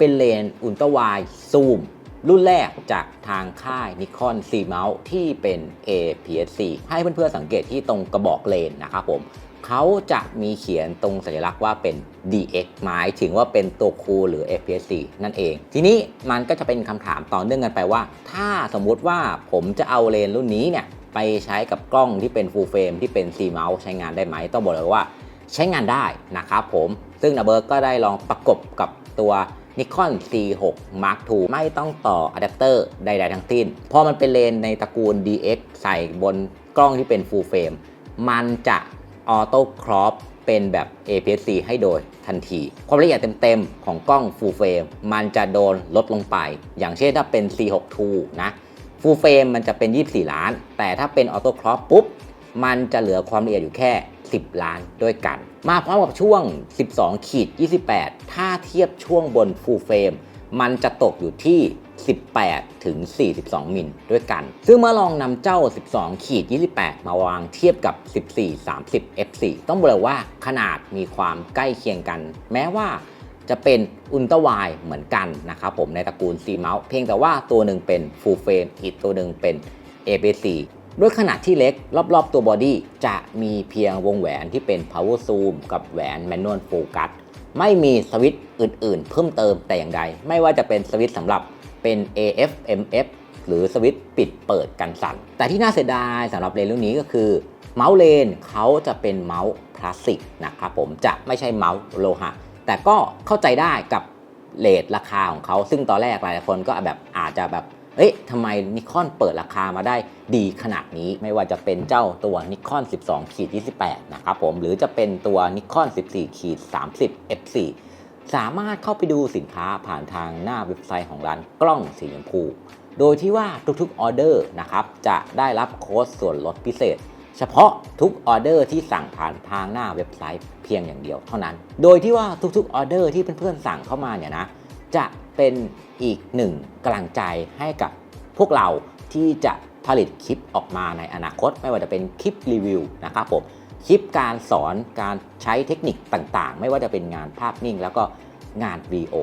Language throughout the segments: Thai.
เป็นเลนอุลตร้าไวซูมรุ่นแรกจากทางค่าย Nikon C Mount ที่เป็น APS-C ให้เพื่อนๆสังเกตที่ตรงกระบอกเลนนะครับผมเขาจะมีเขียนตรงสัญลักษณ์ว่าเป็น DX หมายถึงว่าเป็นตัวคูหรือ APS-C นั่นเอง ทีนี้มันก็จะเป็นคำถามต่อเนื่องกันไปว่า ถ้าสมมุติว่าผมจะเอาเลนรุ่นนี้เนี่ยไปใช้กับกล้องที่เป็น full frame ที่เป็น C mount ใช้งานได้ไหม ต้องบอกเลยว่าใช้งานได้นะครับผม ซึ่งนาเบิร์กก็ได้ลองประกบกับตัว Nikon C6 Mark II ไม่ต้องต่ออะแดปเตอร์ใดๆทั้งสิ้น พอมันเป็นเลนในตระกูล DX ใส่บนกล้องที่เป็น full frame มันจะออโต้ครอปเป็นแบบ APS-C ให้โดยทันที ความละเอียดเต็มๆ ของกล้อง full frame มันจะโดนลดลงไป อย่างเช่นถ้าเป็น C6 II นะฟูลเฟรมมันจะเป็น 24 ล้าน แต่ถ้าเป็นออโต้ครอปปุ๊บ มันจะเหลือความละเอียดอยู่แค่ 10 ล้านด้วยกัน มาพร้อมกับช่วง 12ขีด28 ถ้าเทียบช่วงบนฟูลเฟรมมันจะตกอยู่ที่ 18 ถึง 42 มิลด้วยกัน ซึ่งเมื่อลองนำเจ้า 12 ขีด 28 มาวางเทียบกับ 14 30 f4 ต้องบอกเลยว่าขนาดมีความใกล้เคียงกัน แม้ว่าจะเป็นอุลตร้าไวเหมือนกันนะครับผมในตระกูล C Mount เพียงแต่ว่าตัวหนึ่งเป็น Full Frame อีกตัวหนึ่งเป็น APS-C ด้วยขนาดที่เล็กรอบๆตัวบอดี้จะมีเพียงวงแหวนที่เป็น Power Zoom กับแหวน Manual Focus ไม่มีสวิตช์อื่นๆ เพิ่มเติมแต่อย่างใด ไม่ว่าจะเป็นสวิตช์สำหรับเป็น AF MF หรือสวิตช์ปิดเปิดกันสั่น แต่ที่น่าเสียดายสำหรับเลนรุ่นนี้ก็คือ เมาส์เลนเขาจะเป็นเมาส์พลาสติกนะครับผมจะไม่ใช่เมาส์โลหะ แต่ก็เข้าใจได้กับเลทราคาของเขาซึ่งตอนแรกหลายคนก็แบบอาจจะแบบ เอ๊ะทำไมนิคอนเปิดราคามาได้ดีขนาดนี้ไม่ว่าจะเป็นเจ้าตัวนิคอน12ขีด28 นะครับผม หรือจะเป็นตัวนิคอน14ขีด30 f4 สามารถเข้าไปดูสินค้าผ่านทางหน้าเว็บไซต์ของร้านกล้องสีชมพู โดยที่ว่าทุกๆออเดอร์นะครับจะได้รับโค้ดส่วนลดพิเศษเฉพาะทุกออเดอร์ที่สั่งผ่านทางหน้าเว็บไซต์เพียงอย่างเดียวเท่านั้น โดยที่ว่าทุกๆออเดอร์ที่เพื่อนๆสั่งเข้ามาเนี่ยนะ จะ เป็นอีกหนึ่งกำลังใจให้กับพวกเราที่จะผลิตคลิปออกมาในอนาคต ไม่ว่าจะเป็นคลิปรีวิวนะครับผมคลิปการสอนการใช้เทคนิคต่างๆ ไม่ว่าจะเป็นงานภาพนิ่ง แล้วก็งานวีโอ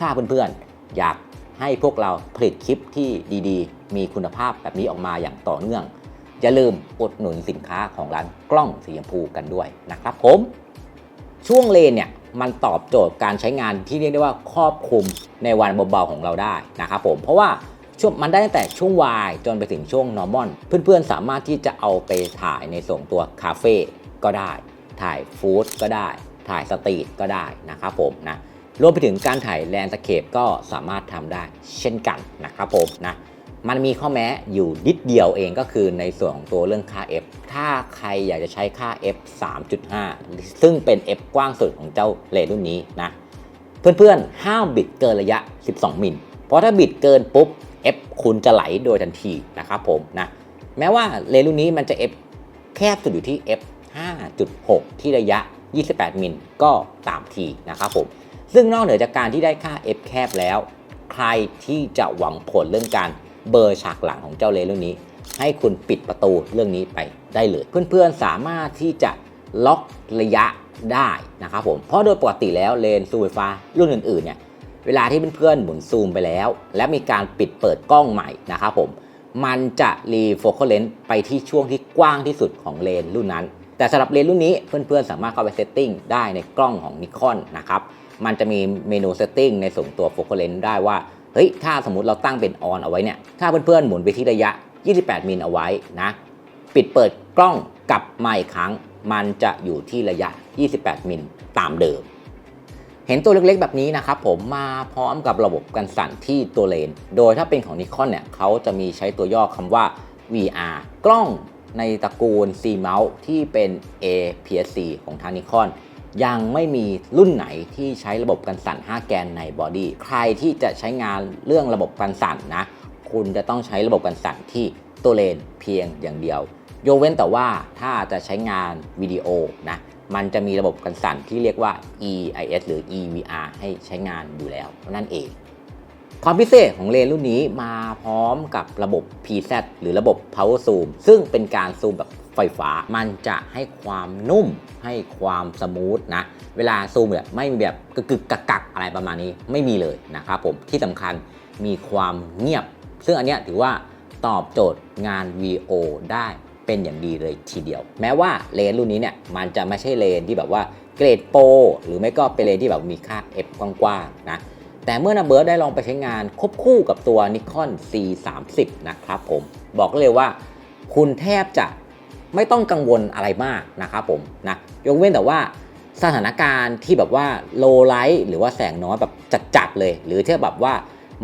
ถ้าเพื่อนๆ อยากให้พวกเราผลิตคลิปที่ดีๆ มีคุณภาพแบบนี้ออกมาอย่างต่อเนื่อง อย่าลืมอุดหนุนสินค้าของร้านกล้องสีชมพูกันด้วยนะครับผม ช่วงเลนเนี่ย มันตอบโจทย์การใช้งานที่เรียกได้ว่าครอบคลุมในวันเบาๆของเราได้นะครับผมเพราะว่าช่วงมันได้ตั้งแต่ช่วงวายจนไปถึงช่วงนอร์มอนเพื่อนๆ สามารถที่จะเอาไปถ่ายในส่วนตัวคาเฟ่ก็ได้ ถ่ายฟู้ดก็ได้ ถ่ายสตรีทก็ได้นะครับผมนะรวมไปถึงการถ่ายแลนด์สเคปก็สามารถทำได้เช่นกันนะครับผมนะ มันมีข้อแม้อยู่นิดเดียวเองก็คือในส่วนของตัวเรื่องค่า f ถ้าใครอยากจะใช้ค่า f 3.5 ซึ่งเป็น f กว้างสุดของเจ้าเลนรุ่นนี้นะ เพื่อนๆ ห้ามบิดเกินระยะ 12 มิล เพราะถ้าบิดเกินปุ๊บ f คุณจะไหลโดยทันทีนะครับผมนะ แม้ว่าเลนรุ่นนี้มันจะ f แคบสุดอยู่ที่ f 5.6 ที่ระยะ 28 มิลก็ตามทีนะครับผม ซึ่งนอกเหนือจากการที่ได้ค่า f แคบแล้ว ใครที่จะหวังผลเรื่องการ เบอร์ฉากหลังของเจ้าเลนเรื่องนี้ ให้คุณปิดประตูเรื่องนี้ไปได้เลย เพื่อนๆสามารถที่จะล็อกระยะได้นะครับผมเพราะโดยปกติแล้วเลนซูมไฟฟ้ารุ่นอื่นๆเนี่ยเวลาที่เพื่อนๆหมุนซูมไปแล้ว และมีการปิดเปิดกล้องใหม่นะครับผมมันจะรีโฟกัสเลนส์ไปที่ช่วงที่กว้างที่สุดของเลนรุ่นนั้น แต่สำหรับเลนรุ่นนี้เพื่อนๆ สามารถเข้าไปเซตติ้งได้ในกล้องของนิคอนนะครับมันจะมีเมนูเซตติ้งในส่วนตัวโฟกัสเลนส์ได้ว่า เฮ้ยถ้าสมมติเราตั้งเป็นออนเอาไว้เนี่ยถ้าเพื่อนๆหมุนไปที่ระยะ 28 มิลเอาไว้นะปิดเปิดกล้องกลับมาอีกครั้ง มันจะอยู่ที่ระยะ 28 มิลตามเดิม เห็นตัวเล็กๆ แบบนี้นะครับผมมาพร้อมกับระบบกันสั่นที่ตัวเลน โดยถ้าเป็นของนิคอนเนี่ยเขาจะมีใช้ตัวย่อคำว่า VR กล้องในตระกูล C Mount ที่เป็น APS-C ของทางนิคอน ยังไม่มีรุ่นไหนที่ใช้ระบบกันสั่น 5 แกนในบอดี้ ใครที่จะใช้งานเรื่องระบบกันสั่นนะ คุณจะต้องใช้ระบบกันสั่นที่ตัวเลนเพียงอย่างเดียวยกเว้นแต่ว่าถ้าจะใช้งานวิดีโอนะ มันจะมีระบบกันสั่นที่เรียกว่า EIS หรือ EVR ให้ใช้งานอยู่แล้วนั่นเอง ความพิเศษของเลนรุ่นนี้มาพร้อมกับระบบ PZ หรือระบบ Power Zoom ซึ่งเป็นการซูมแบบ ไฟฟ้า มันจะให้ความนุ่มให้ความสมูทนะ เวลาซูมแบบไม่มีแบบกึกกักกักอะไรประมาณนี้ไม่มีเลยนะครับผมที่สำคัญมีความเงียบ ซึ่งอันเนี้ยถือว่าตอบโจทย์งาน VO ได้เป็นอย่างดีเลยทีเดียว แม้ว่าเลนส์รุ่นนี้เนี่ยมันจะไม่ใช่เลนส์ที่แบบว่าเกรดโปรหรือไม่ก็เป็นเลนส์ที่แบบมีค่า f กว้างๆนะแต่เมื่อนาเบิร์ดได้ลองไปใช้งานควบคู่กับตัว Nikon C30 นะครับผมบอกเลยว่าคุณแทบจะ ไม่ต้องกังวลอะไรมากนะครับผมนะยกเว้นแต่ว่าสถานการณ์ที่แบบว่า low light หรือว่าแสงน้อยแบบจัดๆเลย หรือที่แบบว่า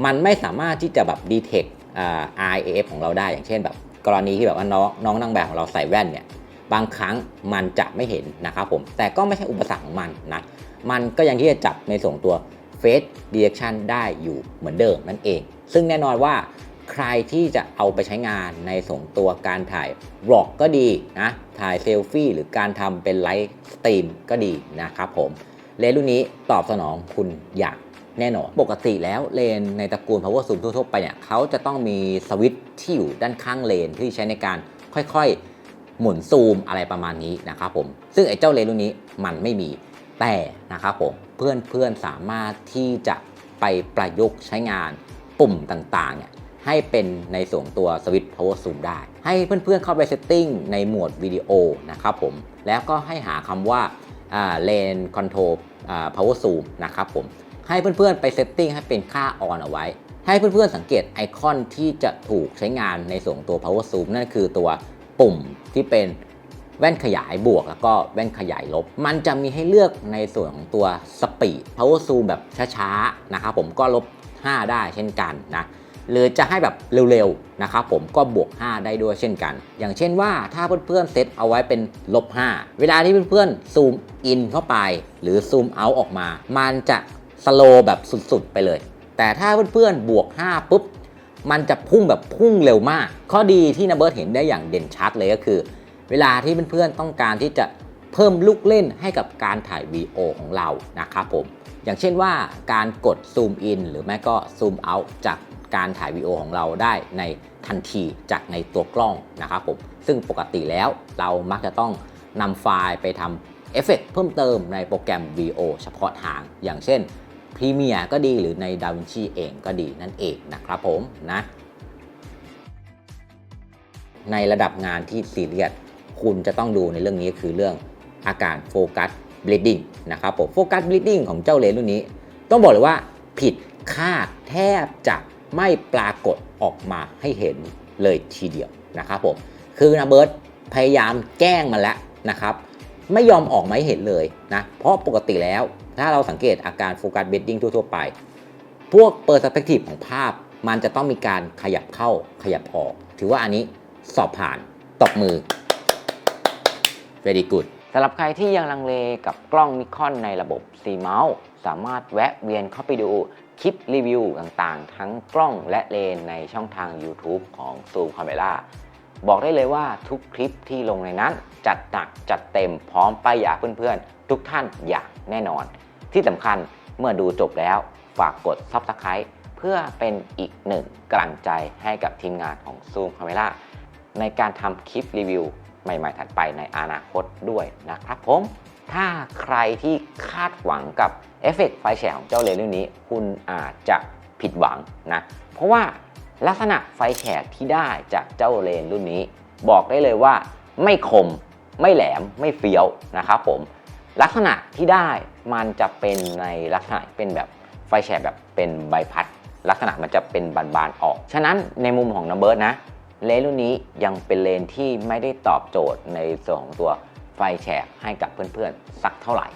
มันไม่สามารถที่จะแบบ detect อ่า RAF ของเราได้อย่างเช่นแบบกรณีที่แบบว่าน้องน้องนางแบบของเราใส่แว่นเนี่ยบางครั้งมันจะไม่เห็นนะครับผมแต่ก็ไม่ใช่อุปสรรคของมันนะมันก็ยังที่จะจับในส่วนตัว Face Detection ได้อยู่เหมือนเดิมนั่นเอง ซึ่งแน่นอนว่า ใครที่จะเอาไปใช้งานในส่วนตัวการถ่ายบล็อกก็ดีนะ ถ่ายเซลฟี่หรือการทำเป็นไลฟ์สตรีมก็ดีนะครับผมเลนส์รุ่นนี้ตอบสนองคุณอย่างแน่นอน ปกติแล้วเลนส์ในตระกูล power zoom ทั่วๆไปเนี่ยเขาจะต้องมีสวิตช์ที่อยู่ด้านข้างเลนส์ที่ใช้ในการค่อยๆ หมุนซูมอะไรประมาณนี้นะครับผม ซึ่งไอ้เจ้าเลนส์รุ่นนี้มันไม่มีแต่นะครับผมเพื่อนๆสามารถที่จะไปประยุกต์ใช้งานปุ่มต่างๆเนี่ย ให้เป็นในส่วนตัวสวิตช์ power zoom ได้ ให้เพื่อนๆเข้าไปเซตติ้งในหมวดวิดีโอนะครับผม แล้วก็ให้หาคำว่าเลนคอนโทรล power zoom นะครับผม ให้เพื่อนๆไปเซตติ้งให้เป็นค่า on เอาไว้ ให้เพื่อนๆสังเกตไอคอนที่จะถูกใช้งานในส่วนตัว power zoom นั่นคือตัวปุ่มที่เป็นแว่นขยายบวกแล้วก็แว่นขยายลบ มันจะมีให้เลือกในส่วนของตัว speed power zoom แบบช้าๆ นะครับผมก็ลบ 5 ได้เช่นกันนะ หรือจะให้แบบเร็วๆนะครับผมก็บวก 5 ได้ด้วยเช่นกัน อย่างเช่นว่าถ้าเพื่อนๆเซตเอาไว้เป็นลบ 5 เวลาที่เพื่อนๆซูมอินเข้าไป หรือซูมเอาออกมา มันจะสโลแบบสุดๆไปเลย แต่ถ้าเพื่อนๆบวก 5 ปุ๊บ มันจะพุ่งแบบพุ่งเร็วมาก ข้อดีที่นเบิร์ตเห็นได้อย่างเด่นชัดเลยก็คือ เวลาที่เพื่อนๆต้องการที่จะเพิ่มลูกเล่นให้กับการถ่าย VO ของเรานะครับผม อย่างเช่นว่าการกดซูมอินหรือไม่ก็ซูมเอาจาก การถ่าย VO ของเราได้ในทันทีจากในตัวกล้องนะครับผมซึ่งปกติแล้วเรามักจะต้องนำไฟล์ไปทำเอฟเฟกต์เพิ่มเติมในโปรแกรม VO เฉพาะทาง อย่างเช่น Premiere ก็ดีหรือใน DaVinci เองก็ดีนั่นเองนะครับผมนะในระดับงานที่ซีเรียสคุณจะต้องดูในเรื่องนี้คือเรื่องอาการโฟกัสบลิดดิ้งนะครับผมโฟกัสบลิดดิ้งของเจ้าเลนส์รุ่นนี้ ต้องบอกเลยว่าผิดคาดแทบจะ ไม่ปรากฏออกมาให้เห็นเลยทีเดียวนะครับผมคือนาเบิร์ตพยายามแกล้งมันแล้วนะครับ ไม่ยอมออกมาให้เห็นเลยนะเพราะปกติแล้วถ้าเราสังเกตอาการโฟกัสเบดดิ้งทั่วๆไป พวกเปอร์สเปกทีฟของภาพ มันจะต้องมีการขยับเข้าขยับออก ถือว่าอันนี้สอบผ่านตบมือ very good สำหรับใครที่ยังลังเลกับกล้องนิคอนในระบบ C Mount สามารถแวะเวียนเข้าไปดู คลิปรีวิวต่างๆ ทั้งกล้องและเลนในช่องทาง YouTube ของ Zoom Camera บอกได้เลยว่าทุกคลิปที่ลงในนั้น จัดหนักจัดเต็มพร้อมไป้ายยาเพื่อนๆ ทุกท่านอย่างแน่นอน ที่สำคัญเมื่อดูจบแล้วฝากกด Subscribe เพื่อเป็นอีกหนึ่งกำลังใจให้กับทีมงานของ Zoom Camera ในการทำคลิปรีวิวใหม่ๆ ถัดไปในอนาคตด้วยนะครับผม ถ้าใครที่คาดหวังกับเอฟเฟกต์ไฟแฉกของเจ้าเลนเรื่องนี้ คุณอาจจะผิดหวังนะ เพราะว่าลักษณะไฟแฉกที่ได้จากเจ้าเลนรุ่นนี้ บอกได้เลยว่าไม่คม ไม่แหลมไม่เฟี้ยวนะครับผมลักษณะที่ได้มันจะเป็นในลักษณะเป็นแบบไฟแฉกแบบเป็นใบพัด ลักษณะมันจะเป็นบานๆออก ฉะนั้นในมุมของนัมเบิร์ดนะเลนรุ่นนี้ยังเป็นเลนที่ไม่ได้ตอบโจทย์ในส่วนของตัว ไฟแฉกให้กับเพื่อนๆ สักเท่าไหร่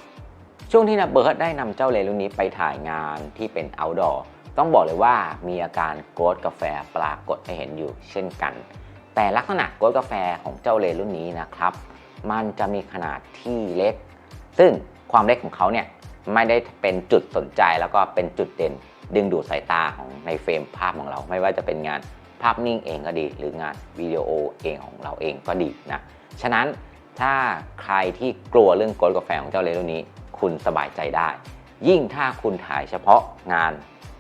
ช่วงที่นับเบิร์ดได้นำเจ้าเลรุ่นนี้ไปถ่ายงานที่เป็น outdoor ต้องบอกเลยว่ามีอาการโกรดกาแฟปรากฏให้เห็นอยู่เช่นกัน แต่ลักษณะโกรดกาแฟของเจ้าเลรุ่นนี้นะครับ มันจะมีขนาดที่เล็ก ซึ่งความเล็กของเขาเนี่ยไม่ได้เป็นจุดสนใจแล้วก็เป็นจุดเด่น ดึงดูดสายตาของในเฟรมภาพของเรา ไม่ว่าจะเป็นงานภาพนิ่งเองก็ดี หรืองานวิดีโอเองของเราเองก็ดีนะ ฉะนั้น ถ้าใครที่กลัวเรื่องกลกาแฟของเจ้าเลนส์รุ่นนี้ คุณสบายใจได้ ยิ่งถ้าคุณถ่ายเฉพาะงาน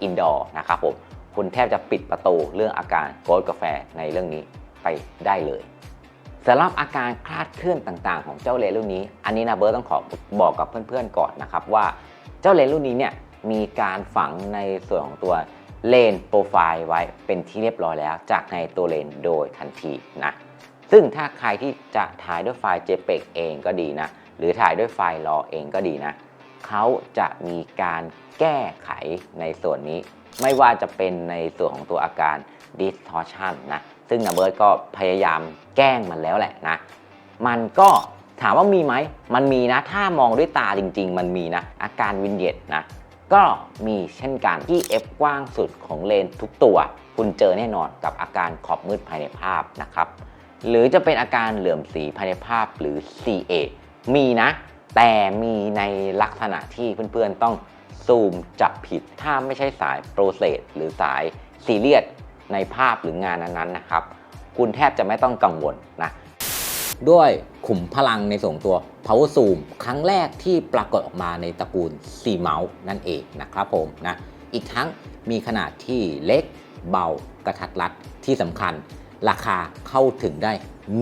อินดอร์นะครับผมคุณแทบจะปิดประตูเรื่องอาการโกลกาแฟในเรื่องนี้ไปได้เลยสำหรับอาการคลาดเคลื่อนต่างๆ ของเจ้าเลรุ่นนี้ อันนี้นะเบิร์ตต้องขอบอกกับเพื่อนๆก่อนนะครับว่าเจ้าเลรุ่นนี้เนี่ยมีการฝังในส่วนของตัวเลนโปรไฟล์ไว้เป็นที่เรียบร้อยแล้วจากในตัวเลนโดยทันทีนะ ซึ่งถ้าใครที่จะถ่ายด้วยไฟล์ JPEG เองก็ดีนะ หรือถ่ายด้วยไฟล์ RAW เองก็ดีนะ เขาจะมีการแก้ไขในส่วนนี้ ไม่ว่าจะเป็นในส่วนของตัวอาการ distortion นะ ซึ่งนะเบิร์ดก็พยายามแกล้งมันแล้วแหละนะ มันก็ถามว่ามีไหม มันมีนะ ถ้ามองด้วยตาจริง ๆ มันมีนะ อาการวินเยตนะ ก็มีเช่นกันที่ f กว้างสุดของเลนส์ทุกตัว คุณเจอแน่นอนกับอาการขอบมืดภายในภาพนะครับ หรือจะเป็นอาการเหลื่อมสีภายในภาพหรือ CA มีนะ แต่มีในลักษณะที่เพื่อนๆต้องซูมจับผิด ถ้าไม่ใช่สายโปรเซสหรือสายซีเรียสในภาพหรืองานนั้นๆนะครับ คุณแทบจะไม่ต้องกังวลนะ ด้วยขุมพลังในส่วนตัว power zoom ครั้งแรกที่ปรากฏออกมาในตระกูล C mouse นั่นเองนะครับผมนะ อีกทั้งมีขนาดที่เล็กเบากระทัดรัดที่สำคัญ ราคาเข้าถึงได้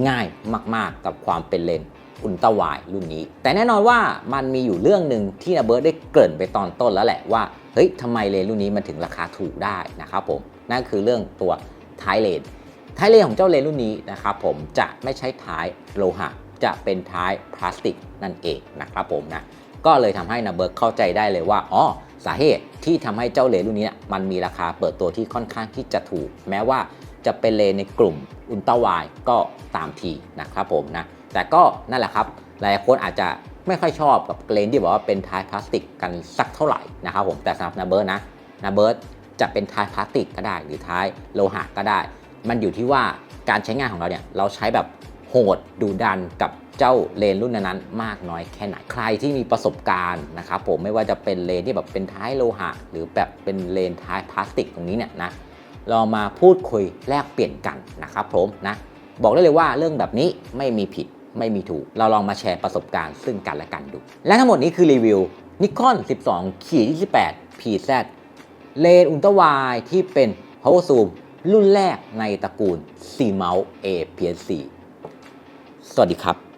ง่ายมาก ๆ กับความเป็นเลนอุลตร้าไวรุ่นนี้ แต่แน่นอนว่ามันมีอยู่เรื่องหนึ่งที่นาเบิร์ดได้เกริ่นไปตอนต้นแล้วแหละว่าเฮ้ยทำไมเลนรุ่นนี้มันถึงราคาถูกได้นะครับผมนั่นคือเรื่องตัวท้ายเลนท้ายเลนของเจ้าเลนรุ่นนี้นะครับผมจะไม่ใช้ท้ายโลหะจะเป็นท้ายพลาสติกนั่นเองนะครับผมนะก็เลยทำให้นาเบิร์กเข้าใจได้เลยว่าอ๋อสาเหตุที่ทำให้เจ้าเลนรุ่นนี้มันมีราคาเปิดตัวที่ค่อนข้างที่จะถูก แม้ว่า จะเป็นเลนในกลุ่มอุลตร้าไวด์ก็ตามทีนะครับผมนะ แต่ก็นั่นแหละครับ หลายคนอาจจะไม่ค่อยชอบกับเลนที่บอกว่าเป็นท้ายพลาสติกกันสักเท่าไหร่นะครับผมแต่สำหรับนาเบิร์นะนาเบิร์จะเป็นท้ายพลาสติกก็ได้หรือท้ายโลหะก็ได้ มันอยู่ที่ว่าการใช้งานของเราเนี่ยเราใช้แบบโหดดูดันกับเจ้าเลนรุ่นนั้นๆมากน้อยแค่ไหน ใครที่มีประสบการณ์นะครับผมไม่ว่าจะเป็นเลนที่แบบเป็นท้ายโลหะ หรือแบบเป็นเลนท้ายพลาสติกตรงนี้เนี่ยนะ เรามาพูดคุยแลกเปลี่ยนกันนะครับผมนะบอกได้เลยว่าเรื่องแบบนี้ไม่มีผิดไม่มีถูก เราลองมาแชร์ประสบการณ์ซึ่งกันและกันดู และทั้งหมดนี้คือรีวิว Nikon 12ขีด28 PZ เลนอุลตร้าไวด์ที่เป็น power zoom รุ่นแรกในตระกูล C Mount A PS4 สวัสดีครับ